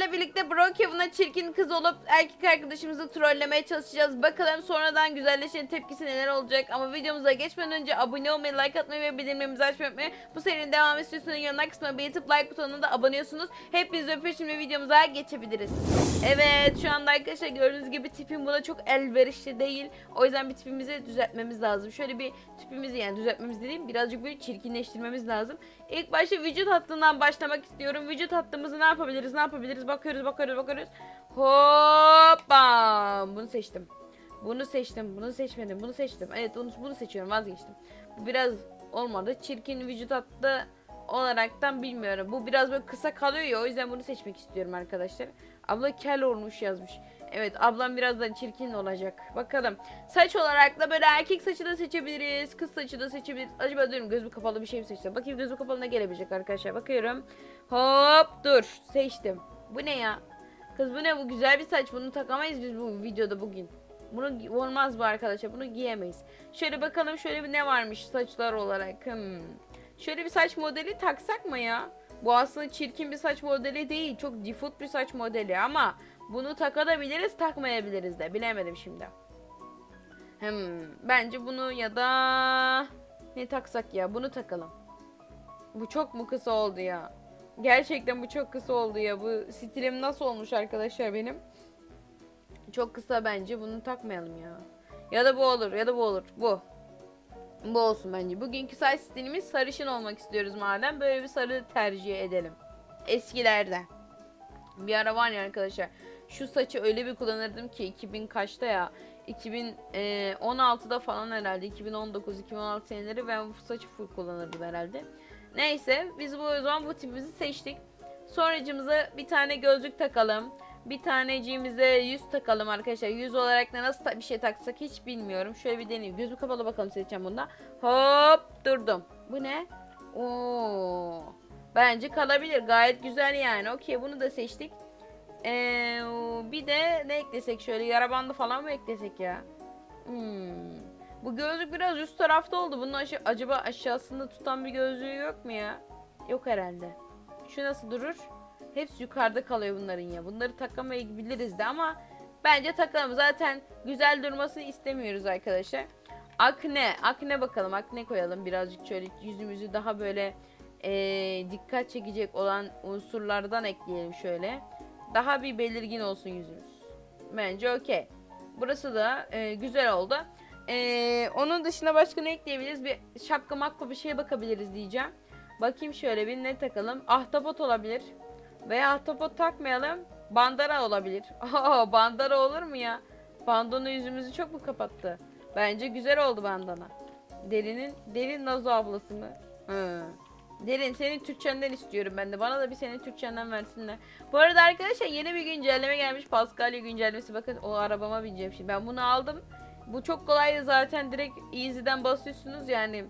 sizlerle birlikte Brookhaven'a çirkin kız olup erkek arkadaşımızı trollemeye çalışacağız. Bakalım sonradan güzelleşen tepkisi neler olacak. Ama videomuza geçmeden önce abone olmayı, like atmayı ve bildirimlerimizi açmayı unutmayın. Bu serinin devam istiyorsanız yanına kısmına bir tıp like butonuna da aboneyyorsunuz. Hepinizi öpüyorum şimdi videomuza geçebiliriz. Evet şu anda arkadaşlar gördüğünüz gibi tipim buna çok elverişli değil. O yüzden bir tipimizi düzeltmemiz lazım. Şöyle bir tipimizi yani düzeltmemiz dediğim birazcık böyle çirkinleştirmemiz lazım. İlk başta vücut hattından başlamak istiyorum. Vücut hattımızı ne yapabiliriz? Ne yapabiliriz? Bakıyoruz, bakıyoruz, bakıyoruz. Hoppa! Bunu seçtim. Bunu seçtim. Bunu seçmedim. Bunu seçtim. Evet, bunu, bunu seçiyorum. Vazgeçtim. Bu biraz olmadı. Çirkin vücut hattı olaraktan bilmiyorum. Bu biraz böyle kısa kalıyor ya. O yüzden bunu seçmek istiyorum arkadaşlar. Abla kel olmuş yazmış. Evet ablam birazdan çirkin olacak. Bakalım. Saç olarak da böyle erkek saçı da seçebiliriz. Kız saçı da seçebiliriz. Acaba diyorum gözüm kapalı bir şey mi seçsem? Bakayım gözüm kapalı ne gelebilecek arkadaşlar. Bakıyorum. Hop dur. Seçtim. Bu ne ya? Kız bu ne bu güzel bir saç. Bunu takamayız biz bu videoda bugün. Bunu olmaz bu arkadaşlar. Bunu giyemeyiz. Şöyle bakalım şöyle bir ne varmış saçlar olarak. Hmm. Şöyle bir saç modeli taksak mı ya? Bu aslında çirkin bir saç modeli değil. Çok default bir saç modeli ama bunu takabiliriz takmayabiliriz de. Bilemedim şimdi. Hmm, bence bunu ya da ne taksak ya? Bunu takalım. Bu çok mu kısa oldu ya? Gerçekten bu çok kısa oldu ya. Bu stilim nasıl olmuş arkadaşlar benim? Çok kısa bence. Bunu takmayalım ya. Ya da bu olur ya da bu olur. Bu. Bu olsun bence. Bugünkü saç stilimiz sarışın olmak istiyoruz madem. Böyle bir sarı tercih edelim. Eskilerde. Bir ara var ya arkadaşlar. Şu saçı öyle bir kullanırdım ki 2000 kaçta ya? 2016'da falan herhalde. 2019-2016 seneleri ben bu saçı full kullanırdım herhalde. Neyse biz bu zaman bu tipimizi seçtik. Sonracımıza bir tane gözlük takalım. Bir taneciğimize yüz takalım arkadaşlar. Yüz olarak da nasıl bir şey taksak hiç bilmiyorum. Şöyle bir deneyeyim. Gözüm kapalı bakalım seçeceğim bunda. Hop durdum. Bu ne? Oo. Bence kalabilir. Gayet güzel yani. Okey bunu da seçtik. Ee, bir de ne eklesek şöyle yara bandı falan mı eklesek ya? Hmm. Bu gözlük biraz üst tarafta oldu. Bunun aşa- acaba aşağısında tutan bir gözlüğü yok mu ya? Yok herhalde. Şu nasıl durur? Hepsi yukarıda kalıyor bunların ya. Bunları takamayabiliriz de ama bence takalım. Zaten güzel durmasını istemiyoruz arkadaşlar. Akne. Akne bakalım. Akne koyalım. Birazcık şöyle yüzümüzü daha böyle eee, dikkat çekecek olan unsurlardan ekleyelim şöyle. Daha bir belirgin olsun yüzümüz. Bence okey. Burası da eee, güzel oldu. Eee, onun dışında başka ne ekleyebiliriz? Bir şapka makka bir şeye bakabiliriz diyeceğim. Bakayım şöyle bir ne takalım. Ahtapot olabilir. Veya ahtapot takmayalım. Bandara olabilir. Aa, bandara olur mu ya? Bandana yüzümüzü çok mu kapattı? Bence güzel oldu bandana. Derinin, derin Nazo ablası mı? Hı. Derin senin Türkçenden istiyorum ben de. Bana da bir senin Türkçenden versinler. Bu arada arkadaşlar yeni bir güncelleme gelmiş. Paskalya güncellemesi. Bakın o arabama bineceğim şimdi. Ben bunu aldım. Bu çok kolaydı zaten. Direkt Easy'den basıyorsunuz yani.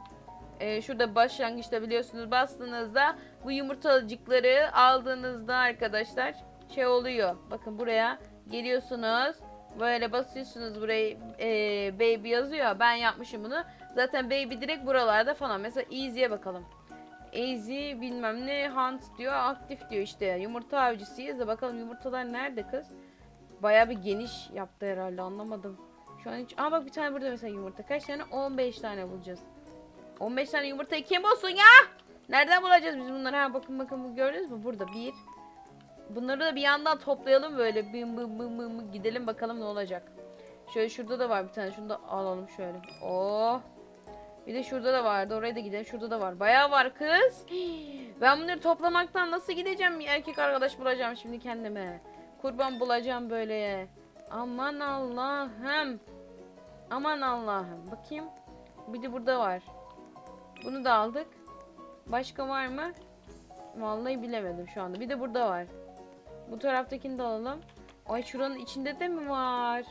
Ee, şurada başlangıçta biliyorsunuz bastığınızda bu yumurtacıkları aldığınızda arkadaşlar şey oluyor. Bakın buraya geliyorsunuz. Böyle basıyorsunuz burayı e, baby yazıyor. Ben yapmışım bunu. Zaten baby direkt buralarda falan. Mesela easy'ye bakalım. Easy bilmem ne hunt diyor. Aktif diyor işte. Yumurta avcısıyız da bakalım yumurtalar nerede kız? Baya bir geniş yaptı herhalde anlamadım. Şu an hiç... Aa bak bir tane burada mesela yumurta. Kaç tane? 15 tane bulacağız. 15 tane yumurtayı kim bulsun ya? Nereden bulacağız biz bunları? Ha bakın bakın bu gördünüz mü? Burada bir. Bunları da bir yandan toplayalım böyle. Bım bım bım bım bım gidelim bakalım ne olacak. Şöyle şurada da var bir tane. Şunu da alalım şöyle. Oh. Bir de şurada da vardı. Oraya da gidelim. Şurada da var. Bayağı var kız. Ben bunları toplamaktan nasıl gideceğim? Erkek arkadaş bulacağım şimdi kendime. Kurban bulacağım böyle. Aman Allah'ım. Aman Allah'ım. Bakayım. Bir de burada var. Bunu da aldık. Başka var mı? Vallahi bilemedim şu anda. Bir de burada var. Bu taraftakini de alalım. Ay şuranın içinde de mi var?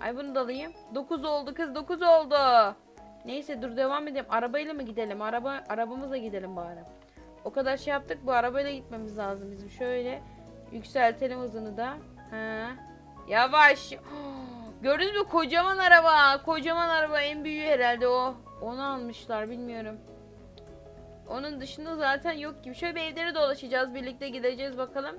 Ay bunu da alayım. 9 oldu kız 9 oldu. Neyse dur devam edelim. Arabayla mı gidelim? Araba arabamızla gidelim bari. O kadar şey yaptık. Bu arabayla gitmemiz lazım bizim. Şöyle yükseltelim hızını da. Ha. Yavaş. Gördünüz mü? Kocaman araba. Kocaman araba. En büyüğü herhalde o. Onu almışlar. Bilmiyorum. Onun dışında zaten yok gibi. Şöyle bir evleri dolaşacağız. Birlikte gideceğiz bakalım.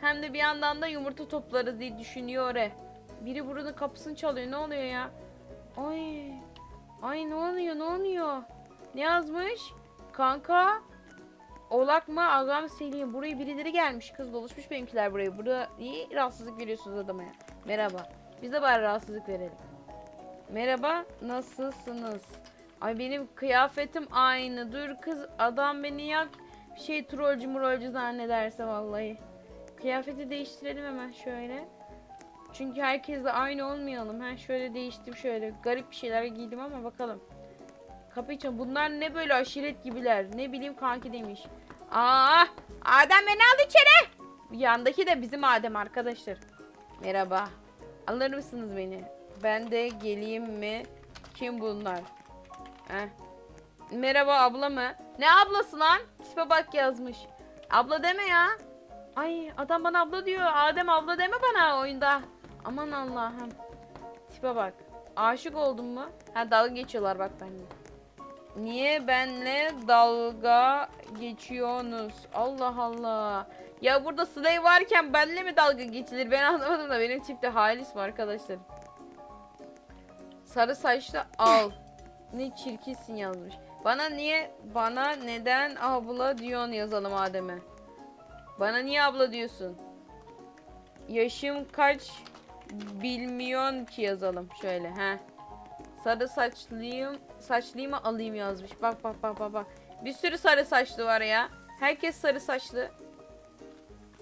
Hem de bir yandan da yumurta toplarız diye düşünüyor. e. Biri buranın kapısını çalıyor. Ne oluyor ya? Ay. Ay ne oluyor? Ne oluyor? Ne yazmış? Kanka. Oğlak mı? Agam Selim. Buraya birileri gelmiş. Kız doluşmuş benimkiler buraya. Burada iyi rahatsızlık veriyorsunuz adama ya. Merhaba. Biz de bari rahatsızlık verelim. Merhaba. Nasılsınız? Ay benim kıyafetim aynı. Dur kız adam beni yak. Şey trollcü murolcü zannederse vallahi. Kıyafeti değiştirelim hemen şöyle. Çünkü herkesle aynı olmayalım. Ha şöyle değiştim şöyle. Garip bir şeyler giydim ama bakalım. Kapı için bunlar ne böyle aşiret gibiler. Ne bileyim kanki demiş. Aa, Adem beni al içeri. Yandaki de bizim Adem arkadaşlar. Merhaba. Alır mısınız beni? Ben de geleyim mi? Kim bunlar? Heh. Merhaba abla mı? Ne ablası lan? Tipe bak yazmış. Abla deme ya. Ay adam bana abla diyor. Adem abla deme bana oyunda. Aman Allah'ım. Tipe bak. Aşık oldun mu? Ha dalga geçiyorlar bak benimle. Niye benle dalga geçiyorsunuz? Allah Allah. Ya burada Slay varken benle mi dalga geçilir? Ben anlamadım da benim tipte halis var arkadaşlar. Sarı saçlı al. Ne çirkinsin yazmış. Bana niye bana neden abla diyorsun yazalım Adem'e. Bana niye abla diyorsun? Yaşım kaç bilmiyorsun ki yazalım şöyle he. Sarı saçlıyım saçlıyı alayım yazmış. Bak bak bak bak bak. Bir sürü sarı saçlı var ya. Herkes sarı saçlı.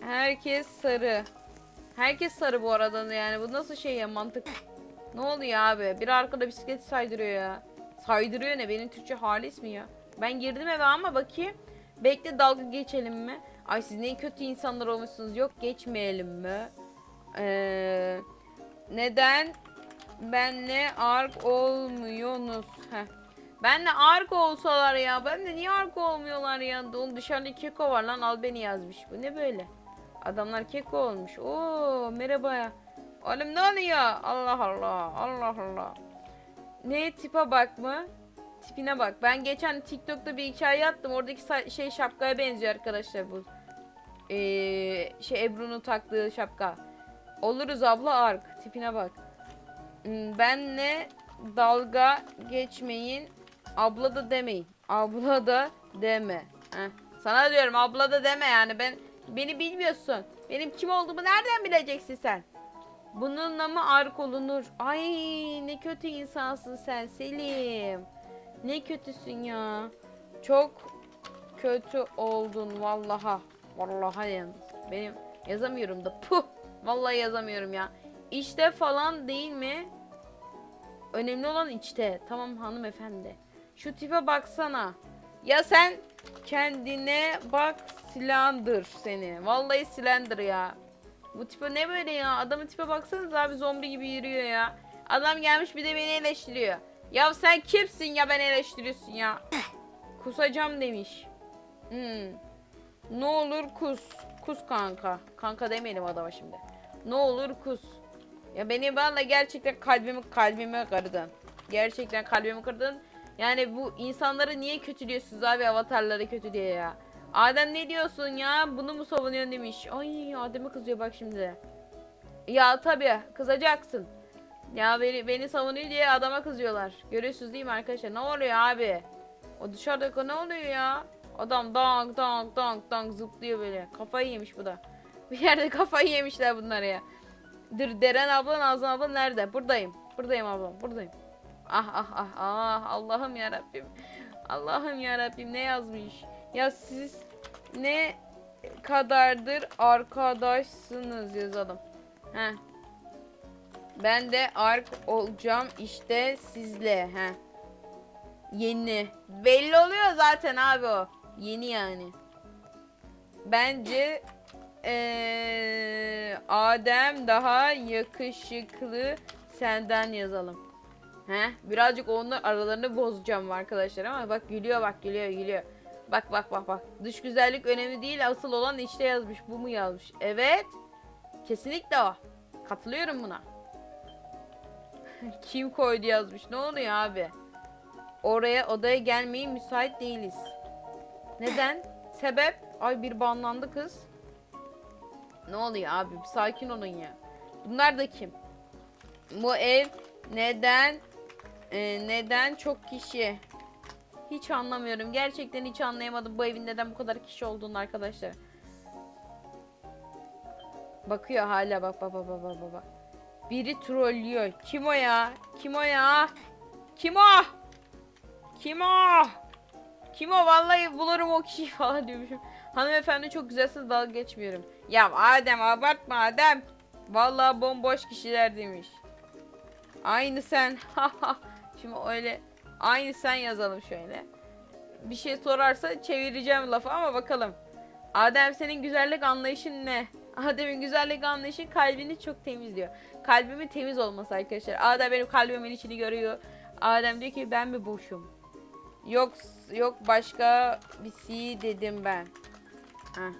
Herkes sarı. Herkes sarı bu arada yani. Bu nasıl şey ya mantık? Ne oluyor abi? Bir arkada bisiklet saydırıyor ya. Saydırıyor ne? Benim Türkçe halis mi ya? Ben girdim eve ama bakayım. Bekle dalga geçelim mi? Ay siz ne kötü insanlar olmuşsunuz. Yok geçmeyelim mi? Ee, neden benle ark olmuyorsunuz? Heh. Benle ark olsalar ya. Ben de niye ark olmuyorlar ya? Onun dışarıda keko var lan al beni yazmış. Bu ne böyle? Adamlar keko olmuş. Oo merhaba ya. Oğlum ne oluyor? Allah Allah. Allah Allah. Ne tipe bak mı? Tipine bak. Ben geçen TikTok'ta bir hikaye attım. Oradaki şey şapkaya benziyor arkadaşlar bu. Ee, şey Ebru'nun taktığı şapka. Oluruz abla ark. Tipine bak. Benle dalga geçmeyin. Abla da demeyin. Abla da deme. Heh. Sana diyorum abla da deme yani. Ben beni bilmiyorsun. Benim kim olduğumu nereden bileceksin sen? Bununla mı ark olunur? Ay ne kötü insansın sen Selim. Ne kötüsün ya. Çok kötü oldun vallaha. Vallaha yalnız. Benim yazamıyorum da puh. Vallahi yazamıyorum ya. İşte falan değil mi? Önemli olan içte. Tamam hanımefendi. Şu tipe baksana. Ya sen kendine bak silandır seni. Vallahi silendir ya. Bu tipe ne böyle ya? Adamın tipe baksanız abi zombi gibi yürüyor ya. Adam gelmiş bir de beni eleştiriyor. Ya sen kimsin ya beni eleştiriyorsun ya? Kusacağım demiş. Hmm. Ne olur kus. Kus kanka. Kanka demeyelim adama şimdi. Ne olur kus. Ya beni valla gerçekten kalbimi kalbime kırdın. Gerçekten kalbimi kırdın. Yani bu insanları niye kötülüyorsunuz abi avatarları kötü diye ya. Adem ne diyorsun ya? Bunu mu savunuyorsun demiş. Ay Adem'e kızıyor bak şimdi. Ya tabii kızacaksın. Ya beni, beni savunuyor diye adama kızıyorlar. Görüyorsunuz değil mi arkadaşlar? Ne oluyor abi? O dışarıdaki ne oluyor ya? Adam dank dank dank dank zıplıyor böyle. Kafayı yemiş bu da. Bir yerde kafayı yemişler bunlar ya. Dur Deren abla Nazan abla nerede? Buradayım. Buradayım ablam buradayım. Ah ah ah ah Allah'ım ya Rabbim. Allah'ım ya Rabbim ne yazmış? Ya siz ne kadardır arkadaşsınız yazalım. He. Ben de ark olacağım işte sizle. He. Yeni. Belli oluyor zaten abi o. Yeni yani. Bence eee, Adem daha yakışıklı senden yazalım. He, birazcık onlar aralarını bozacağım arkadaşlar ama bak gülüyor bak gülüyor gülüyor. Bak bak bak bak. Dış güzellik önemli değil asıl olan içte yazmış. Bu mu yazmış? Evet. Kesinlikle o. Katılıyorum buna. Kim koydu yazmış. Ne oluyor abi? Oraya odaya gelmeyi müsait değiliz. Neden? Sebep? Ay bir banlandı kız. Ne oluyor abi? Sakin olun ya. Bunlar da kim? Bu ev neden e, neden çok kişi? Hiç anlamıyorum. Gerçekten hiç anlayamadım bu evin neden bu kadar kişi olduğunu arkadaşlar. Bakıyor hala bak bak bak bak bak, bak. Biri trollüyor. Kim o ya? Kim o ya? Kim o? Kim o? Kim o? Vallahi bulurum o kişiyi falan diyormuşum. Hanımefendi çok güzelsiniz dalga geçmiyorum. Ya Adem abartma Adem. Vallahi bomboş kişiler demiş. Aynı sen. Şimdi öyle aynı sen yazalım şöyle. Bir şey sorarsa çevireceğim lafı ama bakalım. Adem senin güzellik anlayışın ne? Adem'in güzellik anlayışı kalbini çok temizliyor. Kalbimin temiz olması arkadaşlar. Adem benim kalbimin içini görüyor. Adem diyor ki ben mi boşum? Yok yok başka bir şey dedim ben. Heh.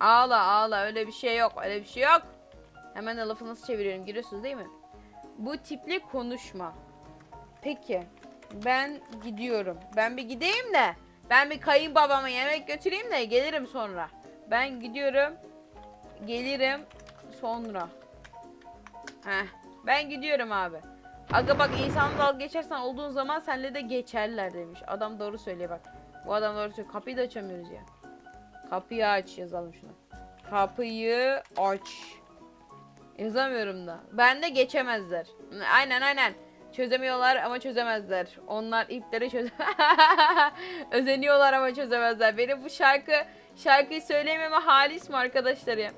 Ağla ağla öyle bir şey yok öyle bir şey yok. Hemen lafı nasıl çeviriyorum görüyorsunuz değil mi? Bu tiple konuşma. Peki ben gidiyorum. Ben bir gideyim de ben bir kayınbabama yemek götüreyim de gelirim sonra. Ben gidiyorum. Gelirim sonra. Heh, ben gidiyorum abi. Aga bak insan dalga geçersen olduğun zaman senle de geçerler demiş. Adam doğru söylüyor bak. Bu adam doğru söylüyor. Kapıyı da açamıyoruz ya. Kapıyı aç yazalım şunu. Kapıyı aç. Yazamıyorum da. Ben de geçemezler. Aynen aynen. Çözemiyorlar ama çözemezler. Onlar ipleri çöz... Özeniyorlar ama çözemezler. Benim bu şarkı şarkıyı söyleyememe halis mi arkadaşlar ya?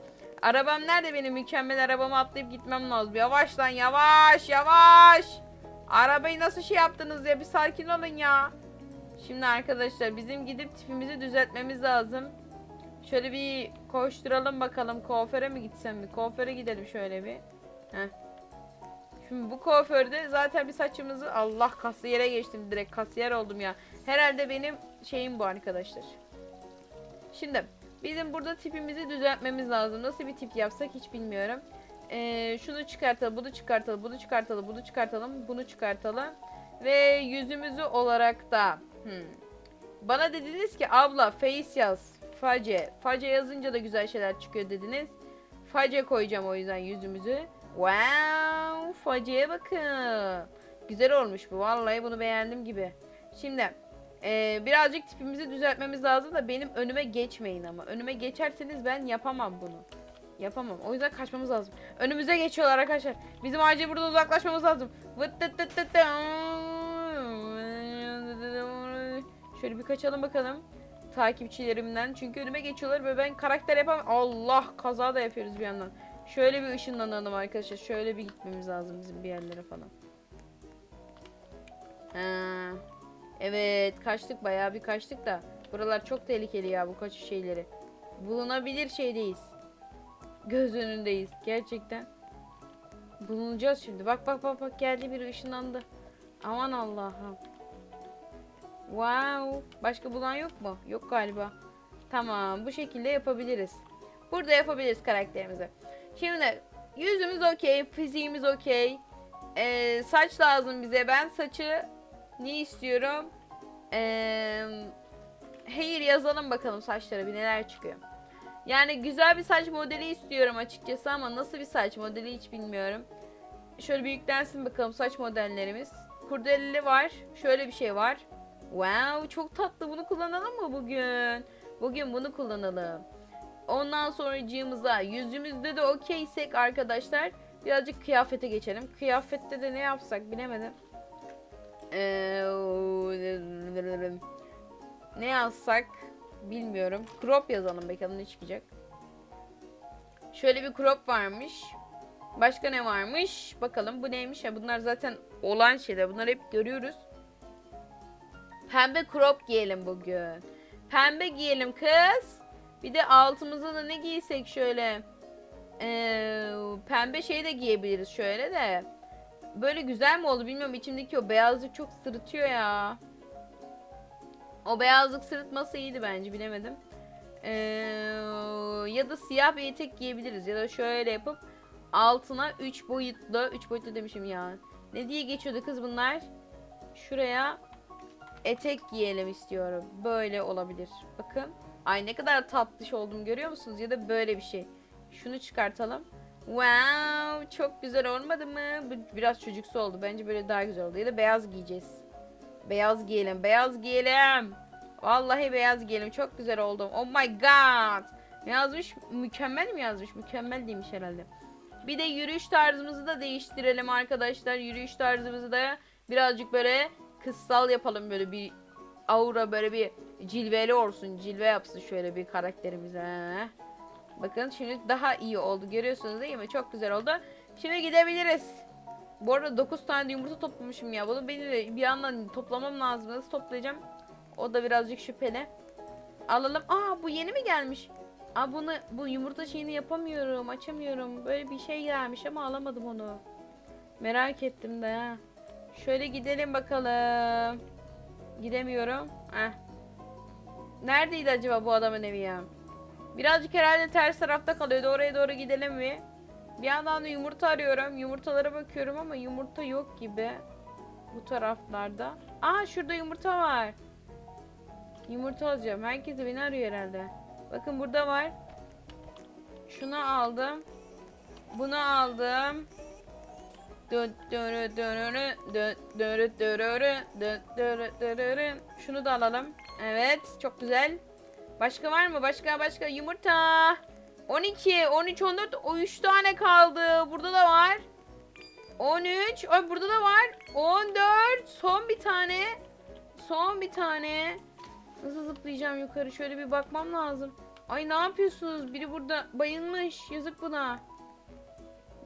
Arabam nerede benim mükemmel arabamı atlayıp gitmem lazım. Yavaş lan yavaş yavaş. Arabayı nasıl şey yaptınız ya bir sakin olun ya. Şimdi arkadaşlar bizim gidip tipimizi düzeltmemiz lazım. Şöyle bir koşturalım bakalım kuaföre mi gitsem mi? Kuaföre gidelim şöyle bir. Heh. Şimdi bu kuaförde zaten bir saçımızı Allah kasiyere geçtim direkt kasiyer oldum ya. Herhalde benim şeyim bu arkadaşlar. Şimdi bizim burada tipimizi düzeltmemiz lazım. Nasıl bir tip yapsak hiç bilmiyorum. Ee, şunu çıkartalım, bunu çıkartalım, bunu çıkartalım, bunu çıkartalım, bunu çıkartalım. Ve yüzümüzü olarak da hmm. bana dediniz ki abla face yaz. Face. Face yazınca da güzel şeyler çıkıyor dediniz. Face koyacağım o yüzden yüzümüzü. Wow, faceye bakın. Güzel olmuş bu. Vallahi bunu beğendim gibi. Şimdi ee, birazcık tipimizi düzeltmemiz lazım da benim önüme geçmeyin ama. Önüme geçerseniz ben yapamam bunu. Yapamam. O yüzden kaçmamız lazım. Önümüze geçiyorlar arkadaşlar. Bizim acil burada uzaklaşmamız lazım. Şöyle bir kaçalım bakalım. Takipçilerimden. Çünkü önüme geçiyorlar ve ben karakter yapamam. Allah kaza da yapıyoruz bir yandan. Şöyle bir ışınlanalım arkadaşlar. Şöyle bir gitmemiz lazım bizim bir yerlere falan. Ha. Evet kaçtık bayağı bir kaçtık da. Buralar çok tehlikeli ya bu kaçış şeyleri. Bulunabilir şeydeyiz. Göz önündeyiz gerçekten. Bulunacağız şimdi. Bak bak bak bak geldi biri ışınlandı. Aman Allah'ım. Wow. Başka bulan yok mu? Yok galiba. Tamam bu şekilde yapabiliriz. Burada yapabiliriz karakterimizi. Şimdi yüzümüz okey, fiziğimiz okey. Ee, saç lazım bize. Ben saçı ne istiyorum? Ee, hair yazalım bakalım saçlara bir neler çıkıyor. Yani güzel bir saç modeli istiyorum açıkçası ama nasıl bir saç modeli hiç bilmiyorum. Şöyle bir yüklensin bakalım saç modellerimiz. Kurdeleli var. Şöyle bir şey var. Wow çok tatlı. Bunu kullanalım mı bugün? Bugün bunu kullanalım. Ondan sonracığımıza yüzümüzde de okeysek arkadaşlar birazcık kıyafete geçelim. Kıyafette de ne yapsak bilemedim. Ee, ne yazsak bilmiyorum. Crop yazalım bakalım ne çıkacak. Şöyle bir crop varmış. Başka ne varmış? Bakalım bu neymiş ya? Bunlar zaten olan şeyler. Bunları hep görüyoruz. Pembe crop giyelim bugün. Pembe giyelim kız. Bir de altımıza da ne giysek şöyle. Ee, pembe şey de giyebiliriz şöyle de. Böyle güzel mi oldu bilmiyorum. İçimdeki o beyazlık çok sırıtıyor ya. O beyazlık sırıtması iyiydi bence bilemedim. Ee, ya da siyah bir etek giyebiliriz. Ya da şöyle yapıp altına 3 boyutlu. 3 boyutlu demişim ya. Ne diye geçiyordu kız bunlar? Şuraya etek giyelim istiyorum. Böyle olabilir. Bakın. Ay ne kadar tatlış oldum görüyor musunuz? Ya da böyle bir şey. Şunu çıkartalım. Wow çok güzel olmadı mı? Bu biraz çocuksu oldu. Bence böyle daha güzel oldu. Ya da beyaz giyeceğiz. Beyaz giyelim. Beyaz giyelim. Vallahi beyaz giyelim. Çok güzel oldum. Oh my god. Yazmış? Mükemmel mi yazmış? Mükemmel demiş herhalde. Bir de yürüyüş tarzımızı da değiştirelim arkadaşlar. Yürüyüş tarzımızı da birazcık böyle kıssal yapalım. Böyle bir aura böyle bir cilveli olsun. Cilve yapsın şöyle bir karakterimize. Bakın şimdi daha iyi oldu. Görüyorsunuz değil mi? Çok güzel oldu. Şimdi gidebiliriz. Bu arada 9 tane de yumurta toplamışım ya. Bunu beni de bir yandan toplamam lazım. Nasıl toplayacağım? O da birazcık şüpheli. Alalım. Aa bu yeni mi gelmiş? Aa bunu bu yumurta şeyini yapamıyorum. Açamıyorum. Böyle bir şey gelmiş ama alamadım onu. Merak ettim de ha. Şöyle gidelim bakalım. Gidemiyorum. Heh. Neredeydi acaba bu adamın evi ya? Birazcık herhalde ters tarafta kalıyordu. Oraya doğru gidelim mi? Bir yandan da yumurta arıyorum. Yumurtalara bakıyorum ama yumurta yok gibi. Bu taraflarda. Aa şurada yumurta var. Yumurta alacağım. Herkes beni arıyor herhalde. Bakın burada var. Şunu aldım. Bunu aldım. Şunu da alalım. Evet, çok güzel. Başka var mı? Başka başka yumurta. 12, 13, 14, o 3 tane kaldı. Burada da var. 13, ay burada da var. 14, son bir tane. Son bir tane. Nasıl zıplayacağım yukarı? Şöyle bir bakmam lazım. Ay ne yapıyorsunuz? Biri burada bayılmış. Yazık buna.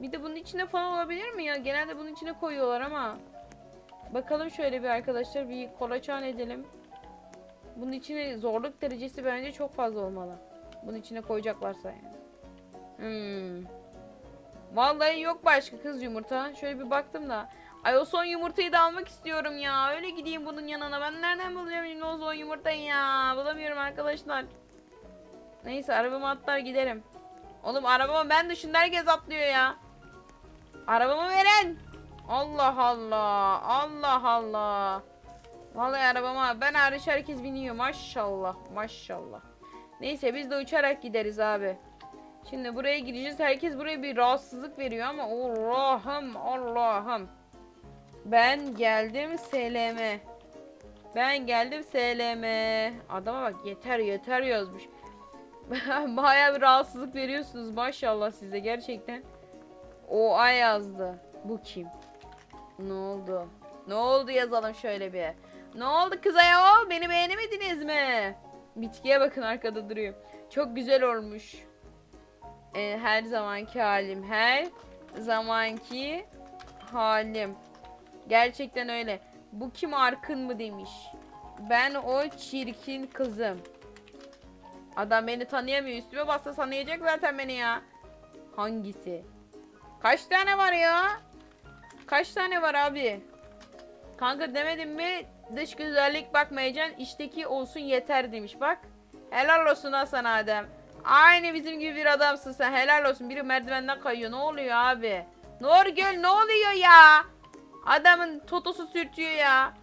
Bir de bunun içine falan olabilir mi ya? Genelde bunun içine koyuyorlar ama. Bakalım şöyle bir arkadaşlar. Bir kolaçan edelim. Bunun içine zorluk derecesi bence çok fazla olmalı. Bunun içine koyacaklarsa yani. Hmm. Vallahi yok başka kız yumurta. Şöyle bir baktım da. Ay o son yumurtayı da almak istiyorum ya. Öyle gideyim bunun yanına. Ben nereden bulacağım o son yumurtayı ya? Bulamıyorum arkadaşlar. Neyse arabama atlar giderim. Oğlum arabama ben dışında herkes atlıyor ya. Arabamı verin. Allah Allah. Allah Allah. Vallahi arabama ben hariç herkes biniyor. Maşallah. Maşallah. Neyse biz de uçarak gideriz abi. Şimdi buraya gireceğiz. Herkes buraya bir rahatsızlık veriyor ama Allah'ım Allah'ım. Ben geldim SLM. Ben geldim SLM. Adama bak yeter yeter yazmış. Bayağı bir rahatsızlık veriyorsunuz maşallah size gerçekten. O ay yazdı. Bu kim? Ne oldu? Ne oldu yazalım şöyle bir. Ne oldu kız ayol? Beni beğenemediniz mi? Bitkiye bakın arkada duruyor. Çok güzel olmuş. Ee, her zamanki halim. Her zamanki halim. Gerçekten öyle. Bu kim Arkın mı demiş. Ben o çirkin kızım. Adam beni tanıyamıyor. Üstüme bassa tanıyacak zaten beni ya. Hangisi? Kaç tane var ya? Kaç tane var abi? Kanka demedim mi dış güzellik bakmayacaksın içteki olsun yeter demiş bak. Helal olsun ha sana Adem. Aynı bizim gibi bir adamsın sen helal olsun. Biri merdivenden kayıyor ne oluyor abi? Nurgül ne oluyor ya? Adamın totosu sürtüyor ya.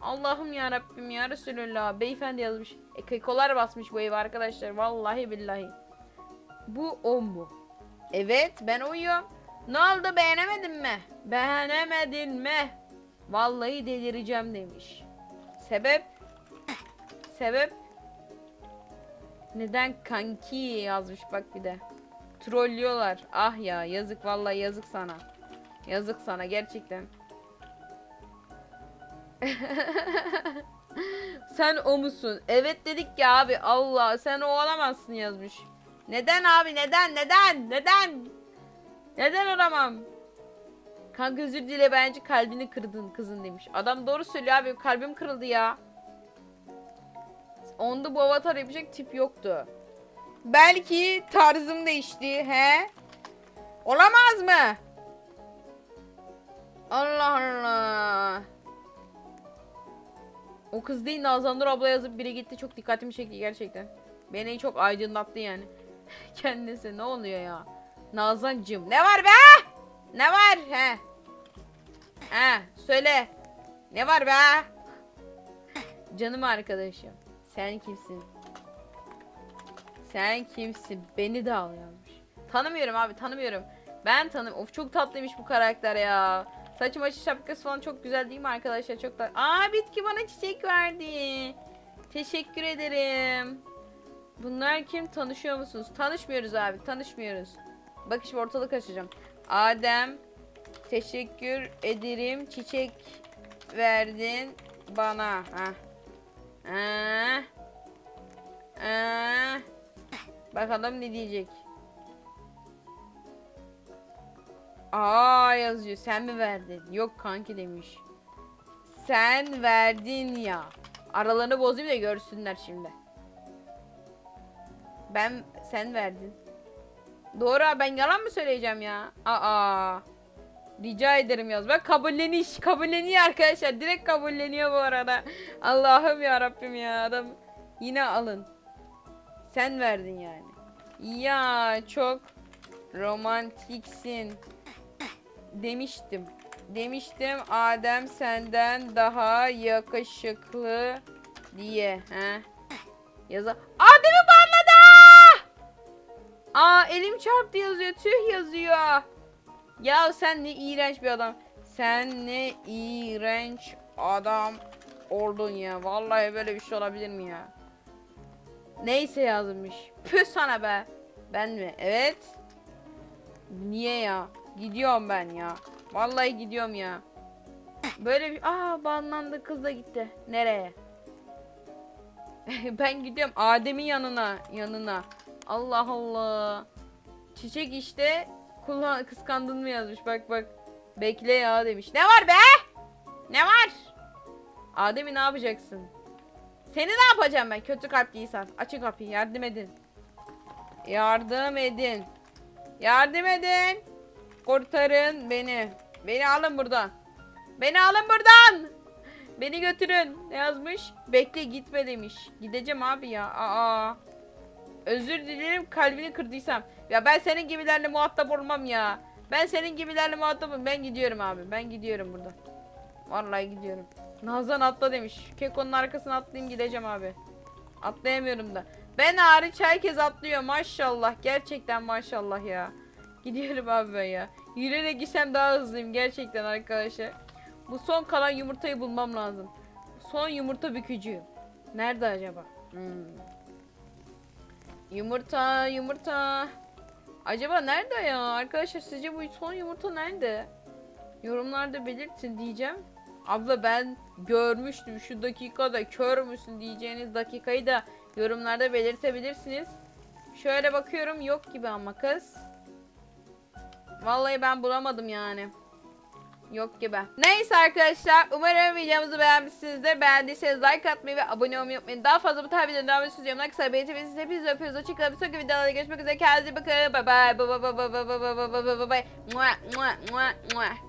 Allah'ım ya Rabbim ya Resulullah. Beyefendi yazmış. E kekolar basmış bu evi arkadaşlar. Vallahi billahi. Bu o mu? Evet ben oyum. Ne oldu beğenemedin mi? Beğenemedin mi? Vallahi delireceğim demiş. Sebep? Sebep? Neden kanki yazmış bak bir de. Trollüyorlar. Ah ya yazık vallahi yazık sana. Yazık sana gerçekten. sen o musun? Evet dedik ya abi Allah sen o olamazsın yazmış. Neden abi neden neden neden? Neden olamam? Kanka özür dile bence kalbini kırdın kızın demiş. Adam doğru söylüyor abi kalbim kırıldı ya. Onda bu avatar yapacak tip yoktu. Belki tarzım değişti he? Olamaz mı? Allah Allah. O kız değil Nazan Nur abla yazıp biri gitti çok dikkatimi çekti gerçekten. Beni çok aydınlattı yani. Kendisi ne oluyor ya? Nazancım ne var be? Ne var he? He söyle. Ne var be? Canım arkadaşım. Sen kimsin? Sen kimsin? Beni de al yazmış. Tanımıyorum abi tanımıyorum. Ben tanım. Of çok tatlıymış bu karakter ya. Saçı maçı şapkası falan çok güzel değil mi arkadaşlar? Çok da. Aa bitki bana çiçek verdi. Teşekkür ederim. Bunlar kim? Tanışıyor musunuz? Tanışmıyoruz abi. Tanışmıyoruz. Bak şimdi ortalık açacağım. Adem teşekkür ederim. Çiçek verdin bana. Ha. Ha. Ha. Bakalım ne diyecek. Aa yazıyor. Sen mi verdin? Yok kanki demiş. Sen verdin ya. Aralarını bozayım da görsünler şimdi. Ben sen verdin. Doğru abi ben yalan mı söyleyeceğim ya? Aa. Rica ederim yaz. Bak kabulleniş. Kabulleniyor arkadaşlar. Direkt kabulleniyor bu arada. Allah'ım ya Rabbim ya adam. Yine alın. Sen verdin yani. Ya çok romantiksin. Demiştim. Demiştim Adem senden daha yakışıklı diye. He. Yaza. Parladı! Aa elim çarptı yazıyor. Tüh yazıyor. Ya sen ne iğrenç bir adam. Sen ne iğrenç adam oldun ya. Vallahi böyle bir şey olabilir mi ya? Neyse yazmış. Püh sana be. Ben mi? Evet. Niye ya? Gidiyorum ben ya. Vallahi gidiyorum ya. Böyle bir... Aa banlandı kız da gitti. Nereye? ben gidiyorum Adem'in yanına. Yanına. Allah Allah. Çiçek işte kullan kıskandın mı yazmış bak bak. Bekle ya demiş. Ne var be? Ne var? Adem'i ne yapacaksın? Seni ne yapacağım ben kötü kalpli insan? Açın kapıyı yardım edin. Yardım edin. Yardım edin. Kurtarın beni. Beni alın buradan. Beni alın buradan. Beni götürün. Ne yazmış? Bekle gitme demiş. Gideceğim abi ya. Aa. Özür dilerim kalbini kırdıysam. Ya ben senin gibilerle muhatap olmam ya. Ben senin gibilerle muhatapım. Ben gidiyorum abi. Ben gidiyorum buradan. Vallahi gidiyorum. Nazan atla demiş. Keko'nun arkasına atlayayım gideceğim abi. Atlayamıyorum da. Ben hariç herkes atlıyor maşallah. Gerçekten maşallah ya. Gidiyorum abi ben ya. Yürüyerek gitsem daha hızlıyım gerçekten arkadaşlar. Bu son kalan yumurtayı bulmam lazım. Son yumurta bükücü. Nerede acaba? Hmm. Yumurta, yumurta. Acaba nerede ya? Arkadaşlar sizce bu son yumurta nerede? Yorumlarda belirtin diyeceğim. Abla ben görmüştüm şu dakikada kör müsün diyeceğiniz dakikayı da yorumlarda belirtebilirsiniz. Şöyle bakıyorum yok gibi ama kız. Vallahi ben bulamadım yani. Yok gibi. Neyse arkadaşlar umarım videomuzu beğenmişsinizdir. Beğendiyseniz like atmayı ve abone olmayı unutmayın. Daha fazla bu tarz videoların devam etmesini istiyorum. Like beğenmeyi hepinizi öpüyoruz. Hoşçakalın. Bir sonraki videolarda görüşmek üzere. Kendinize bakın. Bye bye. Bye bye bye bye bye bye bye bye bye bye